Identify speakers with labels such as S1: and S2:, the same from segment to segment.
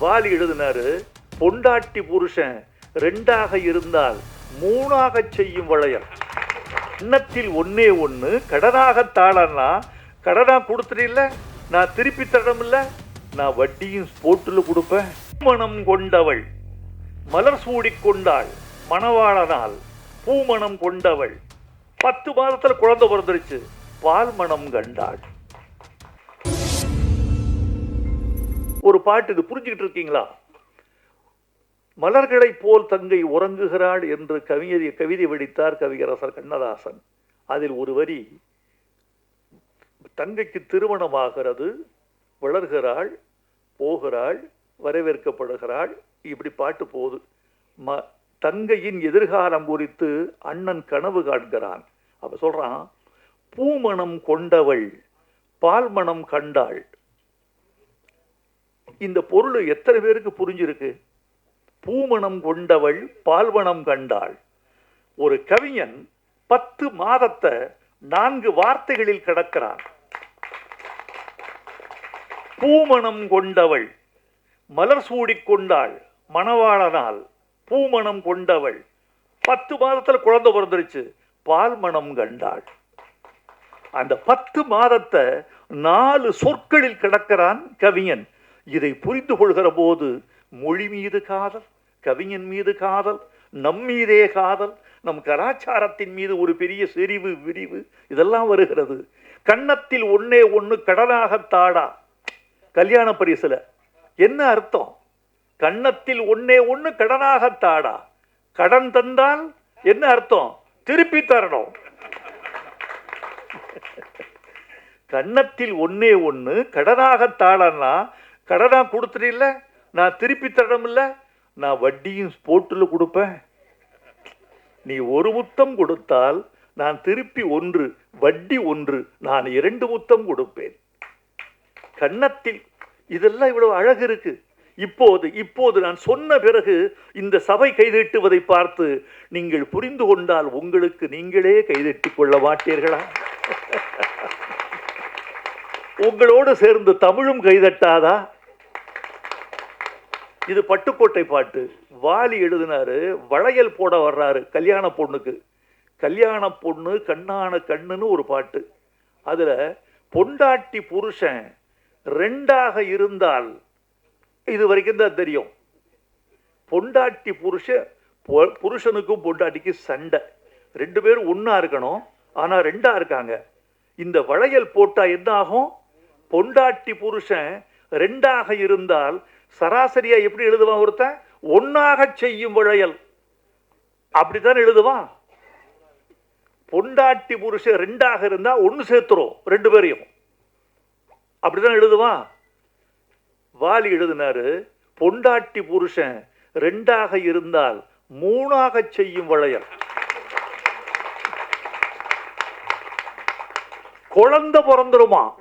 S1: வாலி எழுதினாரு பொண்டாட்டி புருஷன் ரெண்டாக இருந்தால் மூணாக செய்யும் வளையல். இன்னத்தில் ஒன்னே ஒன்று கடனாக தாளன்னா கடனாக கொடுத்துட்டீல்ல? நான் திருப்பி தரமில்ல நான் வட்டியும் ஸ்போர்ட்டில் கொடுப்பேன். மனம் கொண்டவள் மலர் சூடிக் கொண்டாள் மணவாளனால் பூமணம் கொண்டவள். பத்து மாதத்தில் குழந்தை பிறந்துருச்சு பால் மணம் கண்டாள். ஒரு பாட்டு இது புரிஞ்சுக்கிட்டு இருக்கீங்களா? மலர்களைப் போல் தங்கை உறங்குகிறாள் என்று கவிதை கவிதை வெடித்தார் கவியரசர் கண்ணதாசன். அதில் ஒரு வரி தங்கைக்கு திருமணமாகிறது வளர்கிறாள் போகிறாள் வரவேற்கப்படுகிறாள் இப்படி பாட்டு போகுது. ம தங்கையின் எதிர்காலம் குறித்து அண்ணன் கனவு காண்கிறான். அப்ப சொல்றான் பூமணம் கொண்டவள் பால்மணம் கண்டாள் இந்த பொருள் எத்தனை பேருக்கு புரிஞ்சிருக்கு? பூமணம் கொண்டவள் பால்மணம் கண்டாள். ஒரு கவிஞன் பத்து மாதத்தை நான்கு வார்த்தைகளில் கடக்கிறான். பூமணம் கொண்டவள் மலர் சூடிக் கொண்டாள் மணவாளனால். பூமணம் கொண்டவள் பத்து மாதத்துல குழந்தை பிறந்துருச்சு பால்மணம் கண்டாள். அந்த பத்து மாதத்தை நாலு சொற்களில் கிடக்கிறான் கவிஞன். இதை புரிந்து கொள்கிற போது மொழி மீது காதல் கவிஞன் மீது காதல் நம் மீதே காதல் நம் கலாச்சாரத்தின் மீது ஒரு பெரிய செறிவு விரிவு இதெல்லாம் வருகிறது. கன்னத்தில் ஒன்னே ஒன்று கடனாக தாடா. கல்யாண பரிசுல. என்ன அர்த்தம்? கன்னத்தில் ஒன்னே ஒன்று கடனாக தாடா. கடன் தந்தால் என்ன அர்த்தம்? திருப்பி தரணும். கன்னத்தில் ஒன்னே ஒன்று கடனாக தாடன்னா கடனா கொடுத்துட்டீல்ல நான் திருப்பி தரமில்ல நான் வட்டியும் ஸ்போர்ட்டில் கொடுப்பேன். நீ ஒரு முத்தம் கொடுத்தால் நான் திருப்பி ஒன்று வட்டி ஒன்று நான் இரண்டு முத்தம் கொடுப்பேன். கன்னத்தில் இதெல்லாம் இவ்வளவு அழகு இருக்கு. இப்போது இப்போது நான் சொன்ன பிறகு இந்த சபை கைதட்டுவதை பார்த்து நீங்கள் புரிந்து கொண்டால் உங்களுக்கு நீங்களே கைதட்டிக் கொள்ள மாட்டீர்களா? உங்களோடு சேர்ந்து தமிழும் கைதட்டாதா? இது பட்டுக்கோட்டை பாட்டு. வாலி எழுதினாரு வளையல் போட வர்றாரு கல்யாண பொண்ணுக்கு. கல்யாண பொண்ணு கண்ணான கண்ணுன்னு ஒரு பாட்டு. அதுல பொண்டாட்டி புருஷன் ரெண்டாக இருந்தால் இது வரைக்கும் தான் தெரியும். பொண்டாட்டி புருஷன் பொ- புருஷனுக்கும் பொண்டாட்டிக்கும் சண்டை. ரெண்டு பேரும் ஒன்றா இருக்கணும் ஆனா ரெண்டா இருக்காங்க. இந்த வளையல் போட்டா என்ன ஆகும்? பொண்டாட்டி புருஷன் ரெண்டாக இருந்தால் சராசரியா எப்படி எழுதுவான் ஒருத்தன்? ஒன்னாக செய்யும் வளையல். அப்படித்தான் எழுதுவான். பொண்டாட்டி புருஷன் ரெண்டாக இருந்தால் ஒன்னு சேர்த்துரும் ரெண்டு பேரையும். அப்படிதான் எழுதுவான். வாலி எழுதினாரு பொண்டாட்டி புருஷன் ரெண்டாக இருந்தால் மூணாக செய்யும் வளையல். குழந்தை பிறந்துருமா?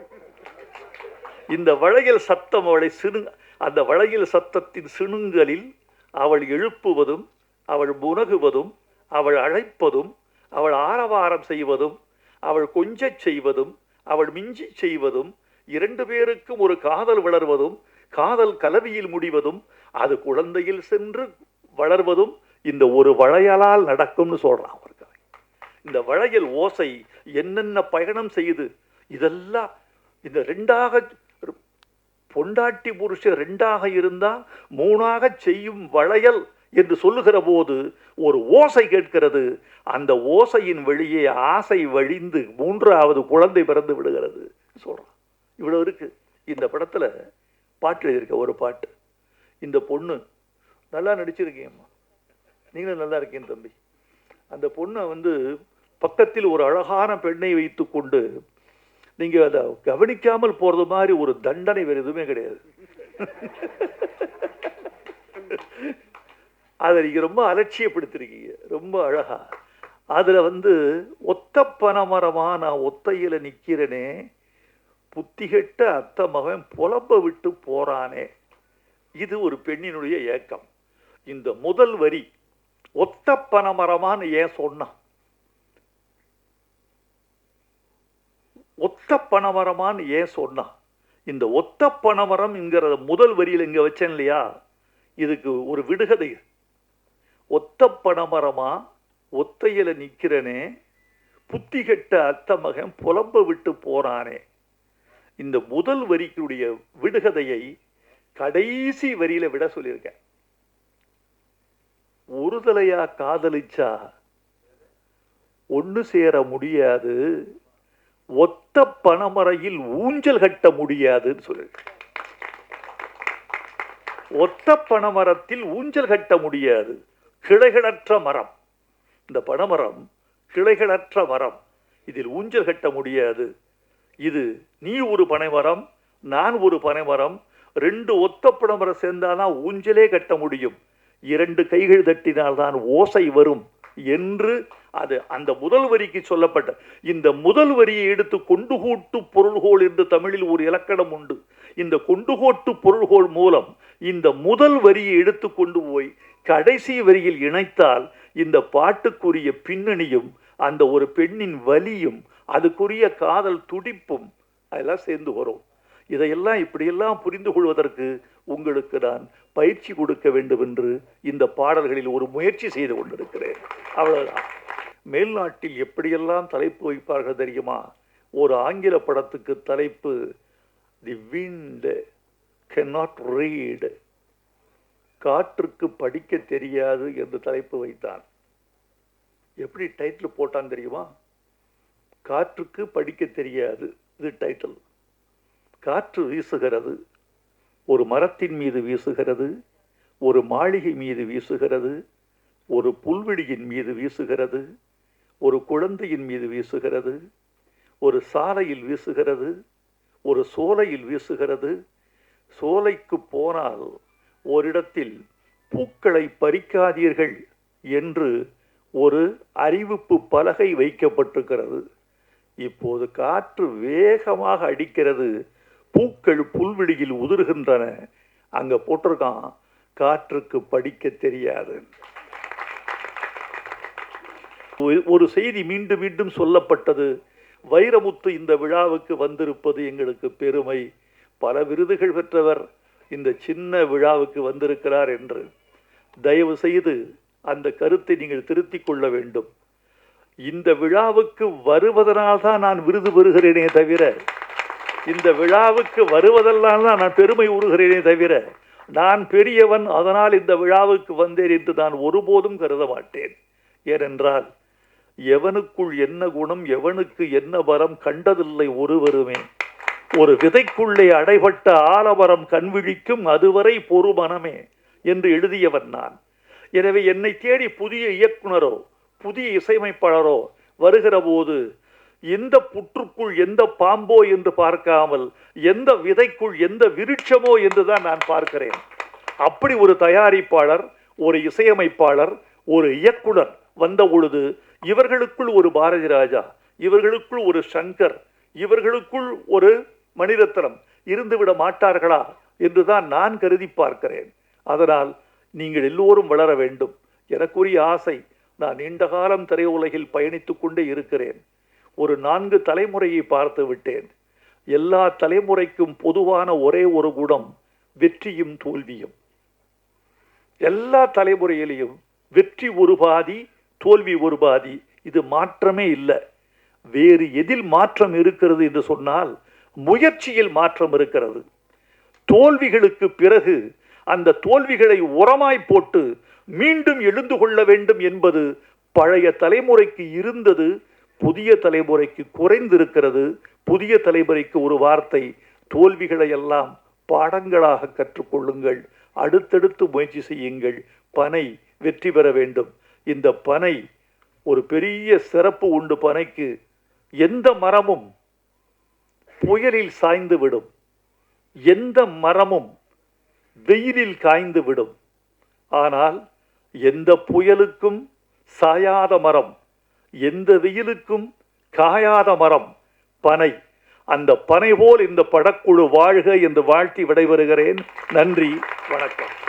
S1: இந்த வளையல் சத்தம் அவளை சிறு அந்த வளையல் சத்தத்தின் சிணுங்களில் அவள் எழுப்புவதும் அவள் முனகுவதும் அவள் அழைப்பதும் அவள் ஆரவாரம் செய்வதும் அவள் கொஞ்சச் செய்வதும் அவள் மிஞ்சி செய்வதும் இரண்டு பேருக்கும் ஒரு காதல் வளர்வதும் காதல் கலவியில் முடிவதும் அது குழந்தையில் சென்று வளர்வதும் இந்த ஒரு வளையலால் நடக்கும்னு சொல்கிறான் அவர் கவி. இந்த வளையல் ஓசை என்னென்ன பயணம் செய்யுது இதெல்லாம் இந்த ரெண்டாக பொண்டாட்டி புருஷன் ரெண்டாக இருந்தால் மூணாக செய்யும் வளையல் என்று சொல்லுகிற போது ஒரு ஓசை கேட்கிறது. அந்த ஓசையின் வெளியே ஆசை வழிந்து மூன்றாவது குழந்தை பிறந்து விடுகிறது சொல்கிறான் இவ்வளோ இருக்கு. இந்த படத்தில் பாட்டு எழுதியிருக்க ஒரு பாட்டு. இந்த பொண்ணு நல்லா நடிச்சிருக்கீங்கம்மா. நீங்களும் நல்லா இருக்கீங்க தம்பி. அந்த பொண்ணை வந்து பக்கத்தில் ஒரு அழகான பெண்ணை வைத்துக்கொண்டு நீங்கள் அதை கவனிக்காமல் போகிறது மாதிரி ஒரு தண்டனை வேறு எதுவுமே கிடையாது. அதை நீங்கள் ரொம்ப அலட்சியப்படுத்திருக்கீங்க. ரொம்ப அழகா. அதில் வந்து ஒத்த பனமரமாக நான் ஒத்தையில் நிற்கிறேனே புத்திகட்ட அத்த மகன் புலம்ப விட்டு போகிறானே இது ஒரு பெண்ணினுடைய ஏக்கம். இந்த முதல் வரி ஒத்த பனைமரமான்னு ஏன் சொன்னான்? ஒத்த பனைமரமான்னு ஏன் சொன்னான் இந்த ஒத்த பணவரம் என்கிற முதல் வரியில் இங்க வச்சேன் இல்லையா? இதுக்கு ஒரு விடுகதை. ஒத்த பணமரமா ஒத்தையில நிற்கிறனே புத்தி கெட்ட அத்த மகன் புலம்ப விட்டு போறானே. இந்த முதல் வரிக்குடைய விடுகதையை கடைசி வரியில விட சொல்லியிருக்கேன். ஒருதலையா காதலிச்சா ஒண்ணு சேர முடியாது ஒத்த பனைமரையில் ஊஞ்சல் கட்ட முடியாதுன்னு சொல்லியிருக்கேன் ஒத்த பனைமரத்தில் ஊஞ்சல் கட்ட முடியாது. கிளைகளற்ற மரம். இந்த பனைமரம் கிளைகளற்ற மரம். இதில் ஊஞ்சல் கட்ட முடியாது. இது நீ ஒரு பனைமரம் நான் ஒரு பனைமரம் ரெண்டு ஒத்த பனைமரம் சேர்ந்தாதான் ஊஞ்சலே கட்ட முடியும். இரண்டு கைகள் தட்டினால்தான் ஓசை வரும் என்று அது அந்த முதல் வரிக்கு சொல்லப்பட்ட இந்த முதல் வரியை எடுத்து கொண்டுகோட்டு பொருள்கோள் என்று தமிழில் ஒரு இலக்கணம் உண்டு. இந்த கொண்டுகோட்டு பொருள்கோள் மூலம் இந்த முதல் வரியை எடுத்து கொண்டு போய் கடைசி வரியில் இணைத்தால் இந்த பாட்டுக்குரிய பின்னணியும் அந்த ஒரு பெண்ணின் வலியும் அதுக்குரிய காதல் துடிப்பும் அதெல்லாம் சேர்ந்து வரும். இதையெல்லாம் இப்படியெல்லாம் புரிந்து கொள்வதற்கு உங்களுக்கு நான் பயிற்சி கொடுக்க வேண்டும் என்று இந்த பாடல்களில் ஒரு முயற்சி செய்து கொண்டிருக்கிறேன். அவ்வளவுதான். மேல்நாட்டில் எப்படியெல்லாம் தலைப்பு வைப்பார்கள் தெரியுமா? ஒரு ஆங்கில படத்துக்கு தலைப்பு the wind can not read காற்றுக்கு படிக்க தெரியாது என்று தலைப்பு வைத்தான். எப்படி டைட்டில் போட்டான் தெரியுமா? காற்றுக்கு படிக்க தெரியாது. இது டைட்டில் காற்று வீசுகிறது. ஒரு மரத்தின் மீது வீசுகிறது. ஒரு மாளிகை மீது வீசுகிறது. ஒரு புல்வெளியின் மீது வீசுகிறது. ஒரு குழந்தையின் மீது வீசுகிறது ஒரு சாலையில் வீசுகிறது ஒரு சோலையில் வீசுகிறது. சோலைக்கு போனால் ஓரிடத்தில் பூக்களை பறிக்காதீர்கள் என்று ஒரு அறிவிப்பு பலகை வைக்கப்பட்டிருக்கிறது. இப்போது காற்று வேகமாக அடிக்கிறது. பூக்கள் புல்வெளியில் உதிர்கின்றன. அங்கே போட்டிருக்கான் காற்றுக்கு படிக்க தெரியாது. ஒரு- ஒரு செய்தி மீண்டும் மீண்டும் சொல்லப்பட்டது. வைரமுத்து இந்த விழாவுக்கு வந்திருப்பது எங்களுக்கு பெருமை. பல விருதுகள் பெற்றவர் இந்த சின்ன விழாவுக்கு வந்திருக்கிறார் என்று. தயவு செய்து அந்த கருத்தை நீங்கள் திருத்திக் கொள்ள வேண்டும். இந்த விழாவுக்கு வருவதனால் தான் நான் விருது பெறுகிறேனே தவிர இந்த விழாவுக்கு வருவதெல்லாம் தான் நான் பெருமை உறுகிறேனே தவிர நான் பெரியவன் அதனால் இந்த விழாவுக்கு வந்தேன் என்று நான் ஒருபோதும் கருத மாட்டேன். ஏனென்றால் எவனுக்குள் என்ன குணம் எவனுக்கு என்ன வரம் கண்டதில்லை ஒருவருமே. ஒரு விதைக்குள்ளே அடைபட்ட ஆலவரம் கண்விழிக்கும் அதுவரை பொறுமனமே என்று எழுதியவன் நான். எனவே என்னை தேடி புதிய இயக்குனரோ புதிய இசையமைப்பாளரோ வருகிற போது எந்த புற்றுக்குள் எந்த பாம்போ என்று பார்க்காமல் எந்த விதைக்குள் எந்த விருட்சமோ என்று தான் நான் பார்க்கிறேன். அப்படி ஒரு தயாரிப்பாளர் ஒரு இசையமைப்பாளர் ஒரு இயக்குனர் வந்த பொழுது இவர்களுக்குள் ஒரு பாரதி ராஜா இவர்களுக்குள் ஒரு சங்கர் இவர்களுக்குள் ஒரு மணிரத்னம் இருந்துவிட மாட்டார்களா என்றுதான் நான் கருதி பார்க்கிறேன். அதனால் நீங்கள் எல்லோரும் வளர வேண்டும். எனக்குரிய ஆசை நான் நீண்ட காலம் திரையுலகில் பயணித்துக் கொண்டே இருக்கிறேன். ஒரு நான்கு தலைமுறையை பார்த்து விட்டேன். எல்லா தலைமுறைக்கும் பொதுவான ஒரே ஒரு குணம் வெற்றியும் தோல்வியும். எல்லா தலைமுறையிலையும் வெற்றி ஒரு பாதி தோல்வி ஒரு பாதி இது மாற்றமே இல்லை. வேறு எதில் மாற்றம் இருக்கிறது என்று சொன்னால் முயற்சியில் மாற்றம் இருக்கிறது. தோல்விகளுக்கு பிறகு அந்த தோல்விகளை உரமாய் போட்டு மீண்டும் எழுந்து கொள்ள வேண்டும் என்பது பழைய தலைமுறைக்கு இருந்தது புதிய தலைமுறைக்கு குறைந்திருக்கிறது. புதிய தலைமுறைக்கு ஒரு வார்த்தை தோல்விகளை எல்லாம் பாடங்களாக கற்றுக்கொள்ளுங்கள். அடுத்தடுத்து முயற்சி செய்யுங்கள். பனை வெற்றி பெற வேண்டும். இந்த பனை ஒரு பெரிய சிறப்பு உண்டு பனைக்கு. எந்த மரமும் புயலில் சாய்ந்து விடும். எந்த மரமும் வெயிலில் காய்ந்து விடும். ஆனால் எந்த புயலுக்கும் சாயாத மரம் எந்த வெயிலுக்கும் காயாத மரம் பனை. அந்த பனை போல் இந்த படக்குழு வாழ்க என்று வாழ்த்தி விடைபெறுகிறேன். நன்றி வணக்கம்.